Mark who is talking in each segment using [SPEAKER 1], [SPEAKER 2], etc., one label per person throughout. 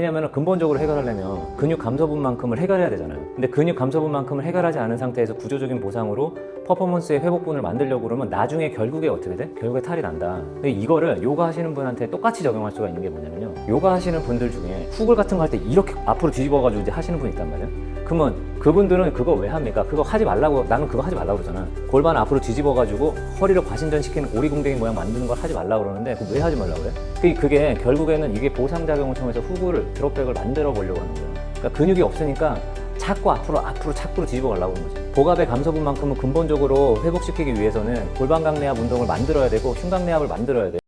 [SPEAKER 1] 왜냐하면 근본적으로 해결하려면 근육 감소분만큼을 해결해야 되잖아요. 근데 근육 감소분만큼을 해결하지 않은 상태에서 구조적인 보상으로 퍼포먼스의 회복분을 만들려고 그러면 나중에 결국에 어떻게 돼? 결국에 탈이 난다. 근데 이거를 요가 하시는 분한테 똑같이 적용할 수가 있는 게 뭐냐면요. 요가 하시는 분들 중에 후글 같은 거 할 때 이렇게 앞으로 뒤집어가지고 이제 하시는 분 있단 말이에요. 그러면 그분들은 그거 왜 합니까? 그거 하지 말라고 나는 그거 하지 말라고 그러잖아. 골반 앞으로 뒤집어 가지고 허리를 과신전 시키는 오리궁뎅이 모양 만드는 걸 하지 말라고 그러는데 왜 하지 말라고 그래? 그게- 그게 결국에는 이게 보상 작용을 통해서 후구를 드롭백을 만들어 보려고 하는 거예요. 그러니까 근육이 없으니까 자꾸 앞으로 앞으로 자꾸 뒤집어 가려고 하는 거지. 복압의 감소분만큼은 근본적으로 회복시키기 위해서는 골반 강내압 운동을 만들어야 되고 흉곽내압을 만들어야 돼.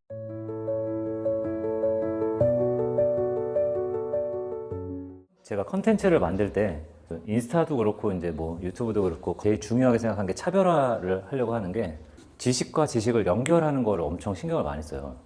[SPEAKER 1] 제가 컨텐츠를 만들 때 인스타도 그렇고 이제 뭐 유튜브도 그렇고 제일 중요하게 생각한 게 차별화를 하려고 하는 게 지식과 지식을 연결하는 거를 엄청 신경을 많이 써요.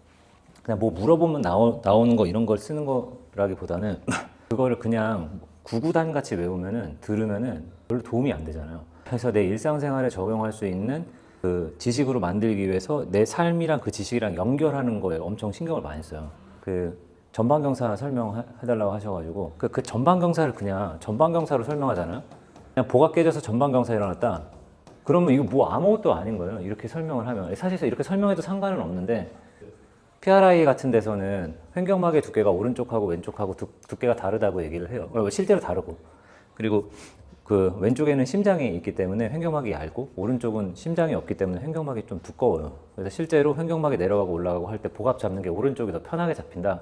[SPEAKER 1] 그냥 뭐 물어보면 나오, 나오는 거 이런 걸 쓰는 거라기보다는 그거를 그냥 구구단 같이 외우면은 들으면은 별로 도움이 안 되잖아요. 그래서 내 일상생활에 적용할 수 있는 그 지식으로 만들기 위해서 내 삶이랑 그 지식이랑 연결하는 거에 엄청 신경을 많이 써요. 그 전반경사 설명해달라고 하셔가지고 그, 그 전반경사를 그냥 전반경사로 설명하잖아요. 그냥 보가 깨져서 전반경사 일어났다. 그러면 이거 뭐 아무것도 아닌 거예요. 이렇게 설명을 하면 사실 이렇게 설명해도 상관은 없는데 PRI 같은 데서는 횡격막의 두께가 오른쪽하고 왼쪽하고 두, 두께가 다르다고 얘기를 해요. 어, 실제로 다르고. 그리고 그 왼쪽에는 심장이 있기 때문에 횡격막이 얇고 오른쪽은 심장이 없기 때문에 횡격막이 좀 두꺼워요. 그래서 실제로 횡격막이 내려가고 올라가고 할 때 복압 잡는 게 오른쪽이 더 편하게 잡힌다.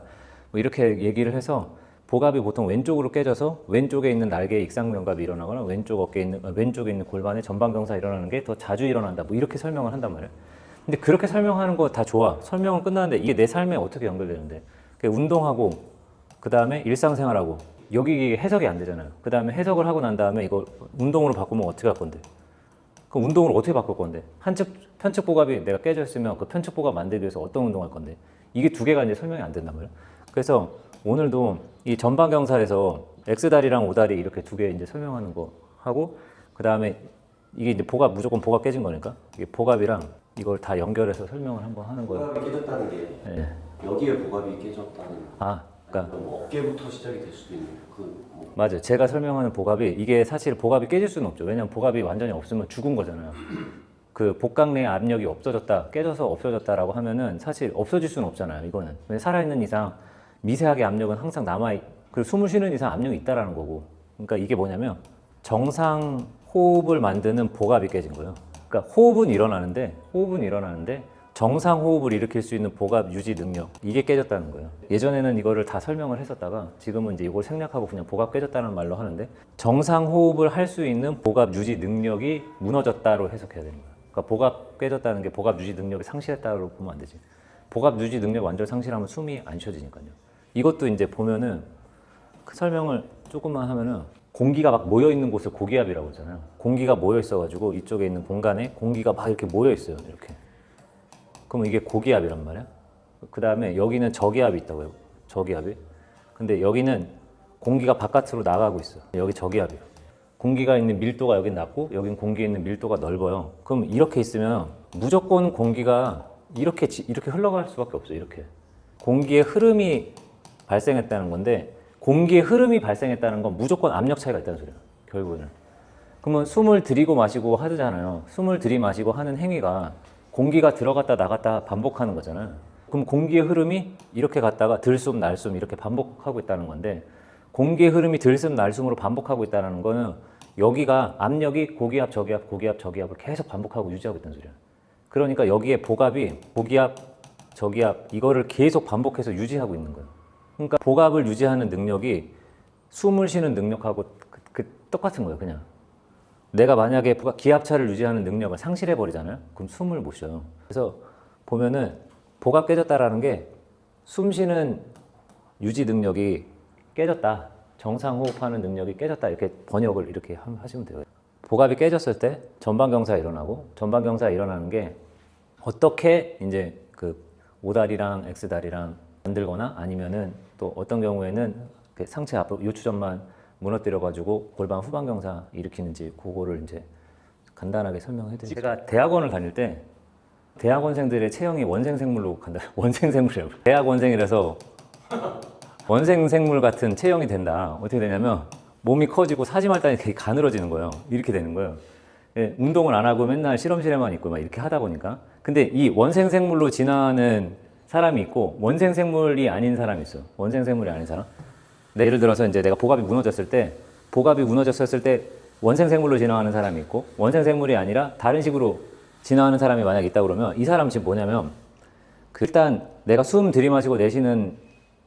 [SPEAKER 1] 뭐 이렇게 얘기를 해서 복압이 보통 왼쪽으로 깨져서 왼쪽에 있는 날개 익상면갑이 일어나거나 왼쪽 어깨에 있는 어, 왼쪽에 있는 골반에 전방경사 일어나는 게 더 자주 일어난다. 뭐 이렇게 설명을 한단 말이에요. 근데 그렇게 설명하는 거 다 좋아. 설명은 끝나는데 이게 내 삶에 어떻게 연결되는데? 그 운동하고 그 다음에 일상생활하고 여기 해석이 안 되잖아요. 그 다음에 해석을 하고 난 다음에 이걸 운동으로 바꾸면 어떻게 할 건데? 그 운동을 어떻게 바꿀 건데? 한측 편측 보갑이 내가 깨져 있으면 그 편측 보갑 만들기 위해서 어떤 운동할 건데? 이게 두 개가 이제 설명이 안 된단 말이에요. 그래서 오늘도 이 전방 경사에서 X다리랑 O다리 이렇게 두 개 이제 설명하는 거 하고 그 다음에 이게 이제 보갑 무조건 보갑 깨진 거니까 이게 보갑이랑 이걸 다 연결해서 설명을 한번 하는 거예요.
[SPEAKER 2] 보갑이 깨졌다는 게
[SPEAKER 1] 예.
[SPEAKER 2] 여기에 보갑이 깨졌다는
[SPEAKER 1] 아, 그러니까
[SPEAKER 2] 뭐 어깨부터 시작이 될 수도 있는 그 뭐
[SPEAKER 1] 맞아요. 제가 설명하는 보갑이 이게 사실 보갑이 깨질 수는 없죠. 왜냐하면 보갑이 완전히 없으면 죽은 거잖아요. 그 복강 내 압력이 없어졌다, 깨져서 없어졌다라고 하면은 사실 없어질 수는 없잖아요. 이거는 왜냐면 살아있는 이상 미세하게 압력은 항상 남아 있. 그리고 숨을 쉬는 이상 압력이 있다라는 거고. 그러니까 이게 뭐냐면 정상 호흡을 만드는 보갑이 깨진 거예요. 그러니까 호흡은 일어나는데 호흡은 일어나는데 정상 호흡을 일으킬 수 있는 보갑 유지 능력 이게 깨졌다는 거예요. 예전에는 이거를 다 설명을 했었다가 지금은 이제 이걸 생략하고 그냥 보갑 깨졌다는 말로 하는데 정상 호흡을 할 수 있는 보갑 유지 능력이 무너졌다로 해석해야 되는 거예요. 그러니까 보갑 깨졌다는 게 보갑 유지 능력이 상실했다로 보면 안 되지. 보갑 유지 능력 완전 상실하면 숨이 안 쉬어지니까요. 이것도 이제 보면은 그 설명을 조금만 하면은 공기가 막 모여 있는 곳을 고기압이라고 하잖아요. 공기가 모여 있어가지고 이쪽에 있는 공간에 공기가 막 이렇게 모여 있어요. 이렇게. 그러면 이게 고기압이란 말이야. 그 다음에 여기는 저기압이 있다고요. 저기압이. 근데 여기는 공기가 바깥으로 나가고 있어. 여기 저기압이에요. 공기가 있는 밀도가 여기 낮고 여긴 공기에 있는 밀도가 넓어요. 그럼 이렇게 있으면 무조건 공기가 이렇게 지- 이렇게 흘러갈 수밖에 없어요. 이렇게. 공기의 흐름이 발생했다는 건데 공기의 흐름이 발생했다는 건 무조건 압력 차이가 있다는 소리예요. 결국은. 그러면 숨을 들이고 마시고 하잖아요. 숨을 들이마시고 하는 행위가 공기가 들어갔다 나갔다 반복하는 거잖아요. 그럼 공기의 흐름이 이렇게 갔다가 들숨 날숨 이렇게 반복하고 있다는 건데 공기의 흐름이 들숨 날숨으로 반복하고 있다는 거는 여기가 압력이 고기압 저기압 고기압 저기압을 계속 반복하고 유지하고 있다는 소리예요. 그러니까 여기에 보갑이 고기압 저기압 이거를 계속 반복해서 유지하고 있는 거예요. 그러니까 보갑을 유지하는 능력이 숨을 쉬는 능력하고 그, 그 똑같은 거예요, 그냥. 내가 만약에 기압차를 유지하는 능력을 상실해 버리잖아요. 그럼 숨을 못 쉬어요. 그래서 보면은 보가 깨졌다라는 게 숨 쉬는 유지 능력이 깨졌다. 정상 호흡하는 능력이 깨졌다. 이렇게 번역을 이렇게 하- 하시면 돼요. 보갑이 깨졌을 때 전방경사 일어나고 전방경사 일어나는 게 어떻게 이제 그 오다리랑 X다리랑 만들거나 아니면은 또 어떤 경우에는 그 상체 앞으로 요추전만 무너뜨려 가지고 골반 후방경사 일으키는지 그거를 이제 간단하게 설명해 드릴게요. 제가 대학원을 다닐 때 대학원생들의 체형이 원생생물로 간다. 원생생물이라고. 대학원생이라서 원생 생물 같은 체형이 된다. 어떻게 되냐면 몸이 커지고 사지말단이 되게 가늘어지는 거예요. 이렇게 되는 거예요. 예, 운동을 안 하고 맨날 실험실에만 있고 막 이렇게 하다 보니까. 근데 이 원생 생물로 진화하는 사람이 있고 원생 생물이 아닌 사람이 있어요. 원생 생물이 아닌 사람. 네, 예를 들어서 이제 내가 복압이 무너졌을 때 복압이 무너졌을 때 원생 생물로 진화하는 사람이 있고 원생 생물이 아니라 다른 식으로 진화하는 사람이 만약 있다 그러면 이 사람 지금 뭐냐면 그 일단 내가 숨 들이마시고 내쉬는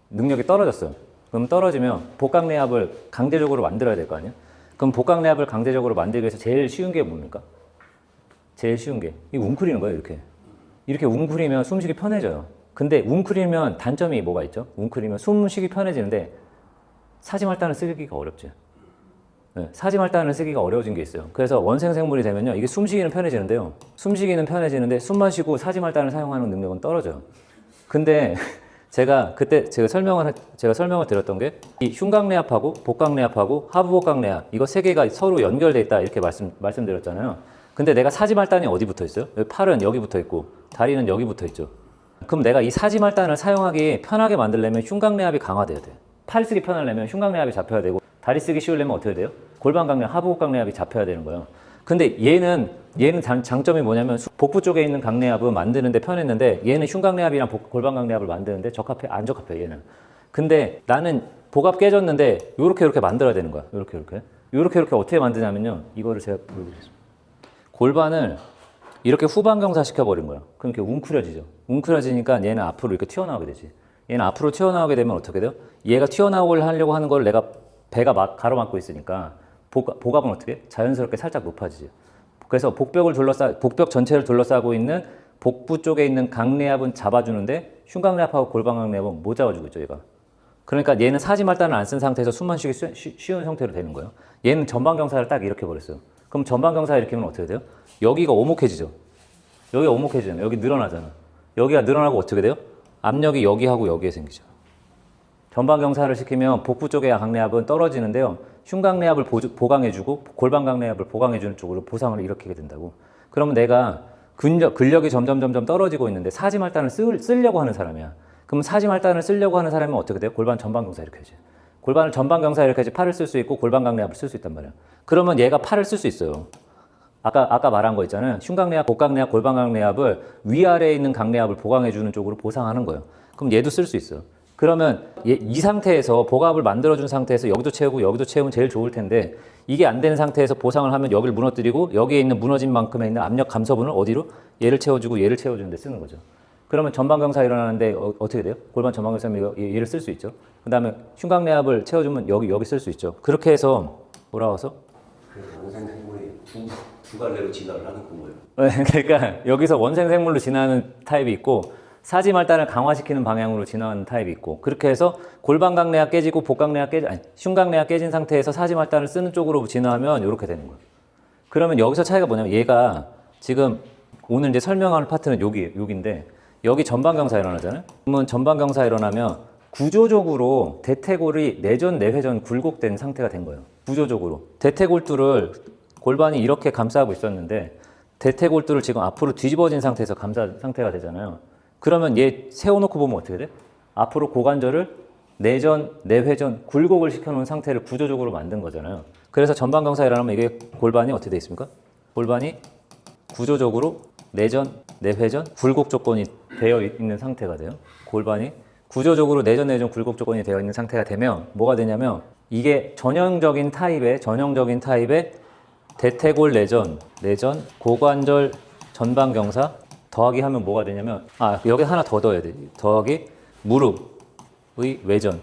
[SPEAKER 1] 능력이 떨어졌어요. 그럼 떨어지면 복강내압을 강제적으로 만들어야 될 거 아니야? 그럼 복강내압을 강제적으로 만들기 위해서 제일 쉬운 게 뭡니까? 제일 쉬운 게 이 웅크리는 거예요, 이렇게. 이렇게 웅크리면 숨쉬기 편해져요. 근데 웅크리면 단점이 뭐가 있죠? 웅크리면 숨쉬기 편해지는데 사지말단을 쓰기가 어렵죠. 네, 사지말단을 쓰기가 어려워진 게 있어요. 그래서 원생 생물이 되면요, 이게 숨쉬기는 편해지는데요. 숨쉬기는 편해지는데 숨만 쉬고 사지말단을 사용하는 능력은 떨어져요. 근데 제가 그때 제가 설명을 하- 제가 설명을 드렸던 게 이 흉곽내압하고 복강내압하고 하부복강내압 이거 세 개가 서로 연결돼 있다 이렇게 말씀 말씀드렸잖아요. 근데 내가 사지말단이 어디 붙어 있어요? 팔은 여기 붙어 있고 다리는 여기 붙어 있죠. 그럼 내가 이 사지말단을 사용하기 편하게 만들려면 흉곽내압이 강화돼야 돼. 팔 쓰기 편하려면 흉곽내압이 잡혀야 되고 다리 쓰기 쉬우려면 어떻게 돼요? 골반강내압, 하부각내압이 잡혀야 되는 거예요. 근데 얘는 얘는 장, 장점이 뭐냐면 수- 복부 쪽에 있는 강내압은 만드는데 편했는데 얘는 흉곽내압이랑 복- 골반강내압을 만드는데 적합해 안 적합해 얘는. 근데 나는 복압 깨졌는데 요렇게 요렇게 만들어야 되는 거야. 요렇게 요렇게. 요렇게 요렇게 어떻게 만드냐면요. 이거를 제가 보여드리겠습니다. 골반을 이렇게 후방경사 시켜버린 거야. 그럼 이렇게 웅크려지죠. 웅크려지니까 얘는 앞으로 이렇게 튀어나오게 되지. 얘는 앞으로 튀어나오게 되면 어떻게 돼요? 얘가 튀어나오려 하려고 하는 걸 내가 배가 막 가로막고 있으니까 복, 복압은 어떻게? 해? 자연스럽게 살짝 높아지죠. 그래서 복벽을 둘러싸 복벽 전체를 둘러싸고 있는 복부 쪽에 있는 강내압은 잡아주는데 흉곽내압하고 골반강내압은 못 잡아주고 있죠, 얘가. 그러니까 얘는 사지말단을 안 쓴 상태에서 숨만 쉬기 쉬- 쉬- 쉬운 형태로 되는 거예요. 얘는 전방경사를 딱 이렇게 버렸어요. 그럼 전방 경사 이렇게 하면 어떻게 돼요? 여기가 오목해지죠. 여기가 오목해지잖아요. 여기 늘어나잖아. 여기가 늘어나고 어떻게 돼요? 압력이 여기하고 여기에 생기죠. 전방 경사를 시키면 복부 쪽의 강내압은 떨어지는데요. 흉곽내압을 보주- 보강해주고 골반강내압을 보강해주는 쪽으로 보상을 일으키게 된다고. 그러면 내가 근력, 근력이 점점 점점 떨어지고 있는데 사지말단을 쓸, 쓰려고 하는 사람이야. 그럼 사지말단을 쓰려고 하는 사람은 어떻게 돼요? 골반 전방 경사 이렇게 하지. 골반을 전방경사 이렇게 하지 팔을 쓸 수 있고 골반강내압을 쓸 수 있단 말이야. 그러면 얘가 팔을 쓸 수 있어요. 아까 아까 말한 거 있잖아요. 흉곽내압, 복강내압, 골반강내압을 위아래에 있는 강내압을 보강해 주는 쪽으로 보상하는 거예요. 그럼 얘도 쓸 수 있어요. 그러면 얘- 이 상태에서 복압을 만들어 준 상태에서 여기도 채우고 여기도 채우면 제일 좋을 텐데 이게 안 되는 상태에서 보상을 하면 여기를 무너뜨리고 여기에 있는 무너진 만큼에 있는 압력 감소분을 어디로 얘를 채워주고 얘를 채워주는 데 쓰는 거죠. 그러면 전방경사 일어나는데 어, 떻게 돼요? 골반 전방경사면 얘- 얘를 쓸 수 있죠. 그 다음에 흉곽내압을 채워주면 여기 여기 쓸 수 있죠. 그렇게 해서 돌아와서
[SPEAKER 2] 그래서 원생 생물이 두, 두 갈래로 진화를 하는 건가요?
[SPEAKER 1] 네, 그러니까 여기서 원생 생물로 진화하는 타입이 있고 사지 말단을 강화시키는 방향으로 진화하는 타입이 있고 그렇게 해서 골반강내압 깨지고 복강내압 깨지 아니 흉곽내압 깨진 상태에서 사지 말단을 쓰는 쪽으로 진화하면 이렇게 되는 거예요. 그러면 여기서 차이가 뭐냐면 얘가 지금 오늘 이제 설명하는 파트는 여기 여기인데 여기 전방경사 일어나잖아요. 그러면 전방경사 일어나면 구조적으로 대퇴골이 내전 내회전 굴곡된 상태가 된 거예요. 구조적으로 대퇴골두를 골반이 이렇게 감싸고 있었는데 대퇴골두를 지금 앞으로 뒤집어진 상태에서 감싸 상태가 되잖아요. 그러면 얘 세워놓고 보면 어떻게 돼? 앞으로 고관절을 내전, 내회전, 굴곡을 시켜놓은 상태를 구조적으로 만든 거잖아요. 그래서 전방경사 일어나면 이게 골반이 어떻게 돼 있습니까? 골반이 구조적으로 내전, 내회전, 굴곡 조건이 되어 있는 상태가 돼요. 골반이 구조적으로 내전, 내전, 굴곡 조건이 되어 있는 상태가 되면 뭐가 되냐면 이게 전형적인 타입의 전형적인 타입의 대퇴골 내전, 내전, 고관절 전방 경사 더하기 하면 뭐가 되냐면 아 여기 하나 더 넣어야 돼. 더하기 무릎의 외전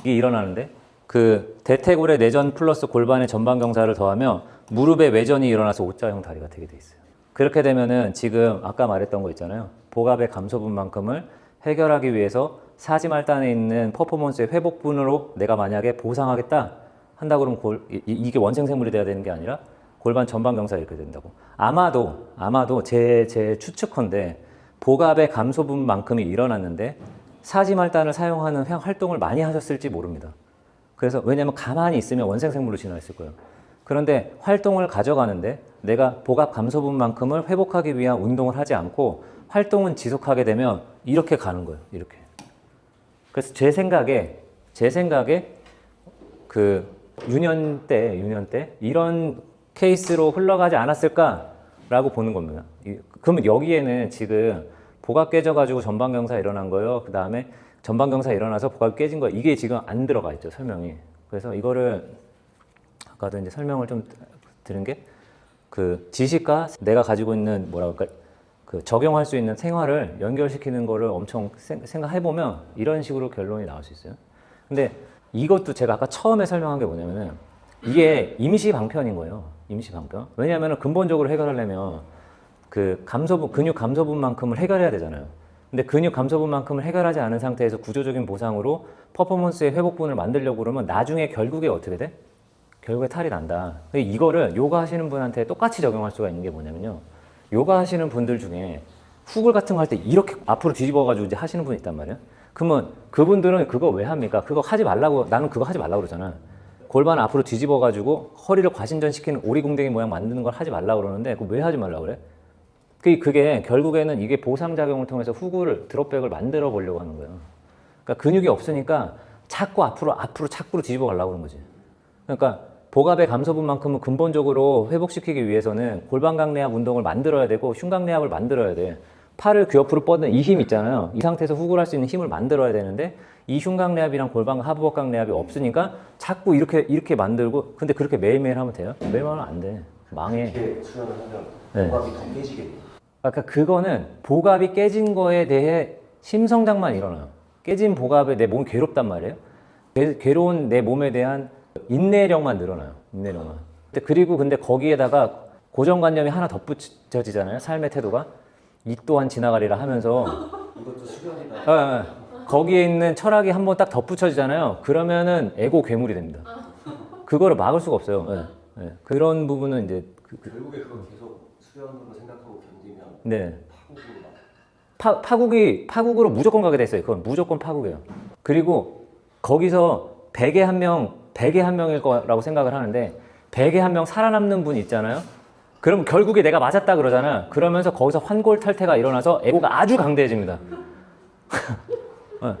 [SPEAKER 1] 이게 일어나는데 그 대퇴골의 내전 플러스 골반의 전방 경사를 더하면 무릎의 외전이 일어나서 O자형 다리가 되게 돼 있어요. 그렇게 되면은 지금 아까 말했던 거 있잖아요. 복압의 감소분만큼을 해결하기 위해서 사지말단에 있는 퍼포먼스의 회복분으로 내가 만약에 보상하겠다 한다 그러면 골, 이, 이게 원생생물이 돼야 되는 게 아니라 골반 전방 경사 이렇게 된다고. 아마도 아마도 제 제 추측컨대 복압의 감소분만큼이 일어났는데 사지말단을 사용하는 행- 활동을 많이 하셨을지 모릅니다. 그래서 왜냐하면 가만히 있으면 원생생물로 진화했을 거예요. 그런데 활동을 가져가는데 내가 복압 감소분만큼을 회복하기 위한 운동을 하지 않고 활동은 지속하게 되면 이렇게 가는 거예요. 이렇게. 그래서 제 생각에 제 생각에 그 유년 때 유년 때 이런 케이스로 흘러가지 않았을까라고 보는 겁니다. 이- 그러면 여기에는 지금 보갑 깨져가지고 전방경사 일어난 거요. 그 다음에 전방경사 일어나서 보갑 깨진 거 이게 지금 안 들어가 있죠 설명이. 그래서 이거를 아까도 이제 설명을 좀 드린 게그 지식과 내가 가지고 있는 뭐라 그럴까 그 적용할 수 있는 생활을 연결시키는 거를 엄청 생- 생각해 보면 이런 식으로 결론이 나올 수 있어요. 근데 이것도 제가 아까 처음에 설명한 게 뭐냐면은 이게 임시 방편인 거예요. 임시 방편. 왜냐하면 근본적으로 해결하려면 그 감소분 근육 감소분만큼을 해결해야 되잖아요. 근데 근육 감소분만큼을 해결하지 않은 상태에서 구조적인 보상으로 퍼포먼스의 회복분을 만들려고 그러면 나중에 결국에 어떻게 돼? 결국에 탈이 난다. 이거를 요가 하시는 분한테 똑같이 적용할 수가 있는 게 뭐냐면요. 요가 하시는 분들 중에 후글 같은 거 할 때 이렇게 앞으로 뒤집어가지고 이제 하시는 분이 있단 말이에요. 그러면 그분들은 그거 왜 합니까? 그거 하지 말라고, 나는 그거 하지 말라고 그러잖아. 골반 앞으로 뒤집어가지고 허리를 과신전시키는 오리궁뎅이 모양 만드는 걸 하지 말라고 그러는데 그거 왜 하지 말라고 그래? 그- 그게 결국에는 이게 보상작용을 통해서 후구를, 드롭백을 만들어 보려고 하는 거예요. 그러니까 근육이 없으니까 자꾸 앞으로, 앞으로, 자꾸로 뒤집어 가려고 그러는 거지. 그러니까 보갑의 감소분만큼은 근본적으로 회복시키기 위해서는 골반강내압 운동을 만들어야 되고 흉강내압을 만들어야 돼. 팔을 귀 옆으로 뻗는 이 힘 있잖아요. 이 상태에서 후굴할 수 있는 힘을 만들어야 되는데 이 흉강내압이랑 골반 하부복강내압이 없으니까 자꾸 이렇게 이렇게 만들고 근데 그렇게 매일매일 하면 돼요? 매일매일 하면 안 돼. 망해.
[SPEAKER 2] 이렇게 수련을 하면
[SPEAKER 1] 네.
[SPEAKER 2] 보갑이 더 깨지겠네.
[SPEAKER 1] 아까 그거는 보갑이 깨진 거에 대해 심성장만 일어나요. 깨진 보갑에 내 몸이 괴롭단 말이에요. 괴, 괴로운 내 몸에 대한 인내력만 늘어나요. 인내력만. 근데 그리고 근데 거기에다가 고정관념이 하나 덧붙여지잖아요. 삶의 태도가 이 또한 지나가리라 하면서
[SPEAKER 2] 이것도 수련이다.
[SPEAKER 1] 어, 어, 거기에 있는 철학이 한 번 딱 덧붙여지잖아요. 그러면은 에고 괴물이 됩니다. 그거를 막을 수가 없어요. 예, 예. 그런 부분은 이제 그-
[SPEAKER 2] 결국에 그걸 계속 수련으로 생각하고 견디면
[SPEAKER 1] 네.
[SPEAKER 2] 파국으로 막
[SPEAKER 1] 파, 파국이 파국으로 무조건 가게 돼 있어요. 그건 무조건 파국이에요. 그리고 거기서 100에 한 명, 100에 한 명일 거라고 생각을 하는데 100에 한 명 살아남는 분이 있잖아요. 그럼 결국에 내가 맞았다 그러잖아. 그러면서 거기서 환골 탈태가 일어나서 에고가 아주 강대해집니다. 어.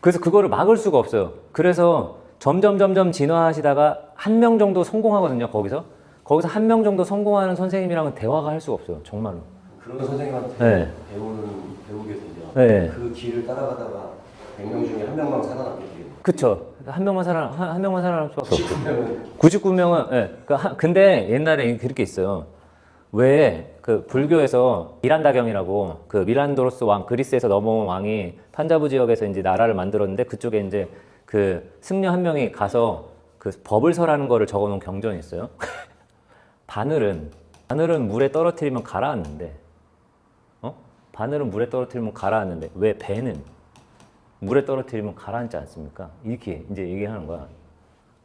[SPEAKER 1] 그래서 그거를 막을 수가 없어요. 그래서 점점 점점 진화하시다가 한 명 정도 성공하거든요. 거기서 거기서 한 명 정도 성공하는 선생님이랑은 대화가 할 수가 없어요. 정말로.
[SPEAKER 2] 그런 선생님한테
[SPEAKER 1] 네.
[SPEAKER 2] 배우는 배우게 되면
[SPEAKER 1] 네.
[SPEAKER 2] 그 길을 따라가다가 100명 중에 한 명만 살아남게 되겠네.
[SPEAKER 1] 그쵸. 한 명만 살아, 한, 한 명만 살아날 없죠.
[SPEAKER 2] 19명은
[SPEAKER 1] 99명은, 예. 그 한- 근데 옛날에 그렇게 있어요. 왜 그 불교에서 미란다경이라고 그 미란도로스 왕, 그리스에서 넘어온 왕이 판자부 지역에서 이제 나라를 만들었는데 그쪽에 이제 그 승려 한 명이 가서 그 법을 설하는 거를 적어 놓은 경전이 있어요. 바늘은, 바늘은 물에 떨어뜨리면 가라앉는데, 어? 바늘은 물에 떨어뜨리면 가라앉는데, 왜 배는 물에 떨어뜨리면 가라앉지 않습니까? 이렇게 이제 얘기하는 거야.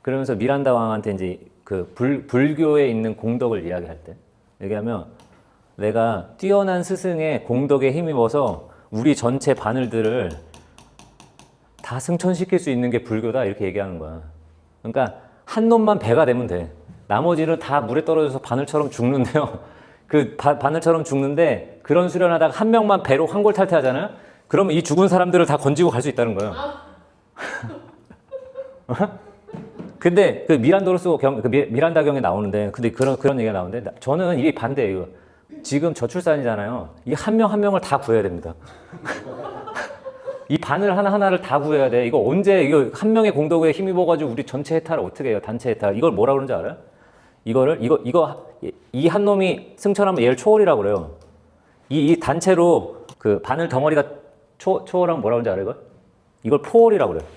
[SPEAKER 1] 그러면서 미란다 왕한테 이제 그 불, 불교에 있는 공덕을 이야기할 때 얘기하면 내가 뛰어난 스승의 공덕에 힘입어서 우리 전체 바늘들을 다 승천시킬 수 있는 게 불교다 이렇게 얘기하는 거야. 그러니까 한 놈만 배가 되면 돼. 나머지는 다 물에 떨어져서 바늘처럼 죽는데요. 그 바, 바늘처럼 죽는데 그런 수련하다가 한 명만 배로 환골탈퇴하잖아요. 그러면 이 죽은 사람들을 다 건지고 갈 수 있다는 거예요. 근데 그 미란도로스 경, 그 미, 미란다 경에 나오는데 근데 그런 그런 얘기가 나오는데 나- 저는 이게 반대예요. 지금 저출산이잖아요. 이 한 명 한 명을 다 구해야 됩니다. 이 바늘 하나 하나를 다 구해야 돼. 이거 언제 이거 한 명의 공덕에 힘입어가지고 우리 전체 해탈을 어떻게 해요? 단체 해탈. 이걸 뭐라 그러는지 알아요? 이거를 이거 이거 이 한 놈이 승천하면 얘를 초월이라고 그래요. 이, 이 단체로 그 바늘 덩어리가 초, 초월하면 뭐라 그러는지 알아요? 이걸? 이걸 포월이라고 그래요.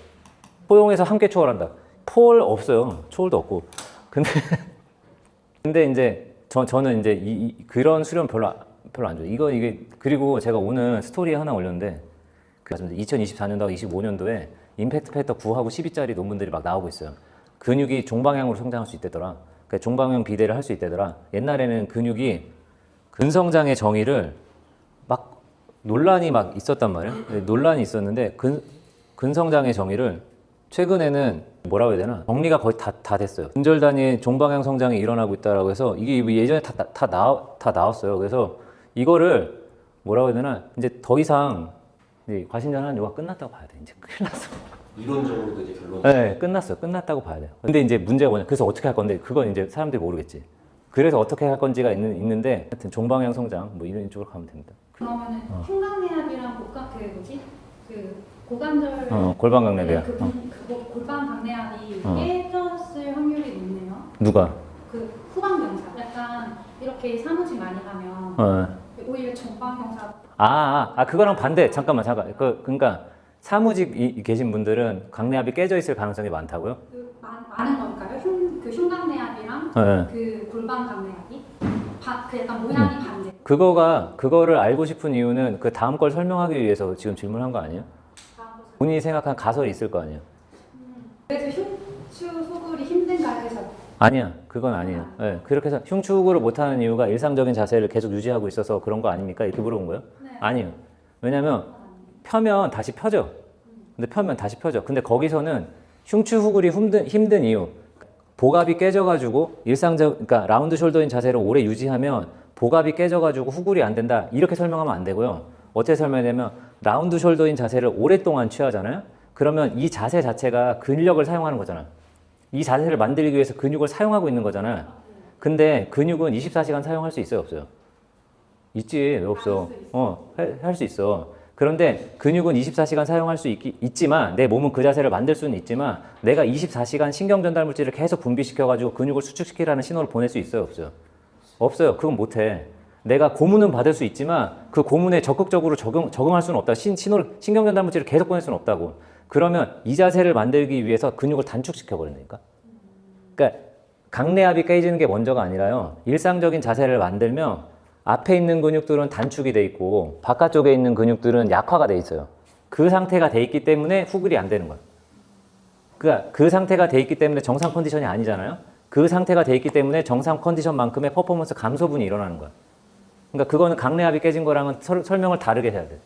[SPEAKER 1] 포용해서 함께 초월한다. 포월 없어요. 초월도 없고. 근데 근데 이제 저 저는 이제 이, 이- 그런 수련 별로 안- 별로 안 좋아요. 이거 이게 그리고 제가 오늘 스토리 하나 올렸는데 그 2024년도 25년도에 임팩트 팩터 9하고 10위짜리 논문들이 막 나오고 있어요. 근육이 종방향으로 성장할 수 있대더라. 그러니까 종방향 비대를 할 수 있대더라. 옛날에는 근육이 근성장의 정의를 막 논란이 막 있었단 말이에요. 네, 논란이 있었는데 근, 근성장의 정의를 최근에는 뭐라고 해야 되나 정리가 거의 다, 다 됐어요. 근절 단위의 종방향 성장이 일어나고 있다라고 해서 이게 예전에 다, 다, 다, 나와, 다 나왔어요. 그래서 이거를 뭐라고 해야 되나 이제 더 이상 이제 과신전환 요가 끝났다고 봐야 돼. 이제 큰일 났어.
[SPEAKER 2] 이론적으로도 이제 결론.
[SPEAKER 1] 네, 끝났어요. 끝났다고 봐야 돼요. 근데 이제 문제가 뭐냐. 그래서 어떻게 할 건데, 그건 이제 사람들이 모르겠지. 그래서 어떻게 할 건지가 있는, 있는데, 하여튼 종방향 성장, 뭐 이런 쪽으로 가면 됩니다.
[SPEAKER 3] 그러면은
[SPEAKER 1] 어.
[SPEAKER 3] 흉곽내압이랑 복각 그 뭐지 그 고관절
[SPEAKER 1] 어, 골반강내비야.
[SPEAKER 3] 그,
[SPEAKER 1] 어.
[SPEAKER 3] 분- 그 고- 골반 강내압이
[SPEAKER 1] 어.
[SPEAKER 3] 깨졌을 확률이 높네요.
[SPEAKER 1] 누가?
[SPEAKER 3] 그 후방 경사 약간 이렇게 사무직 많이 가면
[SPEAKER 1] 어.
[SPEAKER 3] 오히려 전방 경사
[SPEAKER 1] 아, 아, 아, 그거랑 반대. 잠깐만, 잠깐. 그, 그러니까 사무직 이, 이 계신 분들은 강내압이 깨져 있을 가능성이 많다고요?
[SPEAKER 3] 그 많, 많은 건가요? 흉, 그 흉곽내압이랑
[SPEAKER 1] 네.
[SPEAKER 3] 그 골반 강내압이 바, 그 약간 모양이
[SPEAKER 1] 음.
[SPEAKER 3] 반대.
[SPEAKER 1] 그거가 그거를 알고 싶은 이유는 그 다음 걸 설명하기 위해서 지금 질문한 거 아니에요? 본인이 생각한 가설이 있을 거 아니에요?
[SPEAKER 3] 그래서 흉추 소굴이 힘든가 해서
[SPEAKER 1] 아니야, 그건 아니에요. 예, 그렇게 해서 흉추구를 못하는 이유가 일상적인 자세를 계속 유지하고 있어서 그런 거 아닙니까? 이렇게 물어본 거예요?
[SPEAKER 3] 네.
[SPEAKER 1] 아니에요. 왜냐면 펴면 다시 펴져. 근데 펴면 다시 펴져. 근데 거기서는 흉추 후굴이 힘든, 힘든 이유. 복압이 깨져가지고 일상적, 그러니까 라운드 숄더인 자세를 오래 유지하면 복압이 깨져가지고 후굴이 안 된다. 이렇게 설명하면 안 되고요. 어떻게 설명하냐면 라운드 숄더인 자세를 오랫동안 취하잖아요. 그러면 이 자세 자체가 근력을 사용하는 거잖아. 이 자세를 만들기 위해서 근육을 사용하고 있는 거잖아. 근데 근육은 24시간 사용할 수 있어요, 없어요? 있지, 왜 없어? 어, 할 수 있어. 그런데 근육은 24시간 사용할 수 있, 있지만 내 몸은 그 자세를 만들 수는 있지만 내가 24시간 신경 전달 물질을 계속 분비시켜 가지고 근육을 수축시키라는 신호를 보낼 수 있어요, 없어요? 없어요. 그건 못 해. 내가 고문은 받을 수 있지만 그 고문에 적극적으로 적용, 적응할 수는 없다. 신, 신호를, 신경 전달 물질을 계속 보낼 수는 없다고. 그러면 이 자세를 만들기 위해서 근육을 단축시켜 버린다니까. 그러니까 강내압이 깨지는 게 먼저가 아니라요. 일상적인 자세를 만들면 앞에 있는 근육들은 단축이 돼 있고 바깥쪽에 있는 근육들은 약화가 돼 있어요. 그 상태가 돼 있기 때문에 후글이 안 되는 거예요. 그러니까 그 상태가 돼 있기 때문에 정상 컨디션이 아니잖아요. 그 상태가 돼 있기 때문에 정상 컨디션만큼의 퍼포먼스 감소분이 일어나는 거야. 그러니까 그거는 강내압이 깨진 거랑은 설, 설명을 다르게 해야 돼.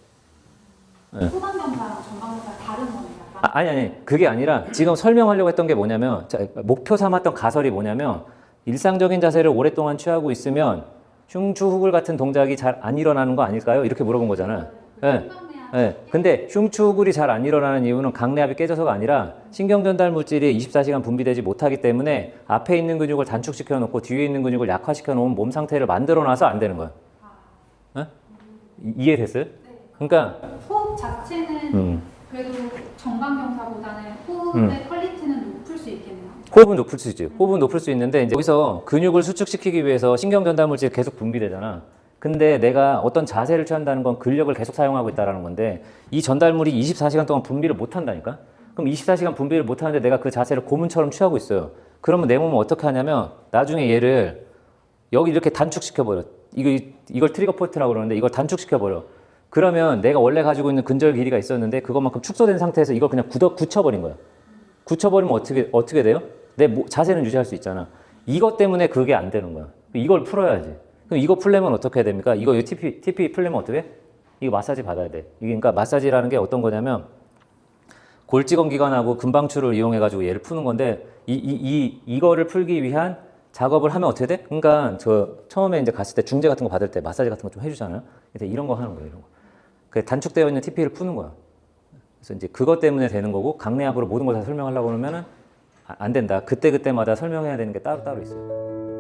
[SPEAKER 1] 네.
[SPEAKER 3] 후방경사랑 전방경사 다른 거네요. 약간.
[SPEAKER 1] 아, 아니 아니 그게 아니라 지금 설명하려고 했던 게 뭐냐면 자, 목표 삼았던 가설이 뭐냐면 일상적인 자세를 오랫동안 취하고 있으면 흉추 후굴 같은 동작이 잘 안 일어나는 거 아닐까요? 이렇게 물어본 거잖아요. 예.
[SPEAKER 3] 흉곽내압
[SPEAKER 1] 예. 근데 흉추 후굴이 잘 안 일어나는 이유는 강내압이 깨져서가 아니라 신경 전달 물질이 24시간 분비되지 못하기 때문에 앞에 있는 근육을 단축시켜 놓고 뒤에 있는 근육을 약화시켜 놓은 몸 상태를 만들어 놔서 안 되는 거야. 예? 이- 이해됐어요? 그러니까
[SPEAKER 3] 호흡 자체는
[SPEAKER 1] 음.
[SPEAKER 3] 그래도 전방경사보다는 호흡의 퀄리티는 높을 수 있겠네요.
[SPEAKER 1] 호흡은 높을 수 있지. 호흡은 높을 수 있는데 이제 여기서 근육을 수축시키기 위해서 신경 전달 물질이 계속 분비되잖아. 근데 내가 어떤 자세를 취한다는 건 근력을 계속 사용하고 있다라는 건데 이 전달물이 24시간 동안 분비를 못 한다니까? 그럼 24시간 분비를 못 하는데 내가 그 자세를 고문처럼 취하고 있어요. 그러면 내 몸은 어떻게 하냐면 나중에 얘를 여기 이렇게 단축시켜 버려. 이거 이걸 트리거 포인트라고 그러는데 이걸 단축시켜 버려. 그러면 내가 원래 가지고 있는 근절 길이가 있었는데 그것만큼 축소된 상태에서 이걸 그냥 굳어 굳혀 버린 거야. 굳혀 버리면 어떻게 어떻게 돼요? 내 모- 자세는 유지할 수 있잖아. 이것 때문에 그게 안 되는 거야. 이걸 풀어야지. 그럼 이거 풀려면 어떻게 해야 됩니까? 이거 TP TP 풀려면 어떻게? 해? 이거 마사지 받아야 돼. 이게 그러니까 마사지라는 게 어떤 거냐면 골직원 기관하고 금방추를 이용해 가지고 얘를 푸는 건데 이 이 이 이거를 풀기 위한 작업을 하면 어떻게 돼? 그러니까 저 처음에 이제 갔을 때 중재 같은 거 받을 때 마사지 같은 거 좀 해주잖아요. 그래서 이런 거 하는 거예요. 이런 거. 그 단축되어 있는 TP를 푸는 거야. 그래서 이제 그것 때문에 되는 거고 강내 압으로 모든 걸 다 설명하려고 그러면은 아- 안 된다. 그때 그때마다 설명해야 되는 게 따로 따로 있어요.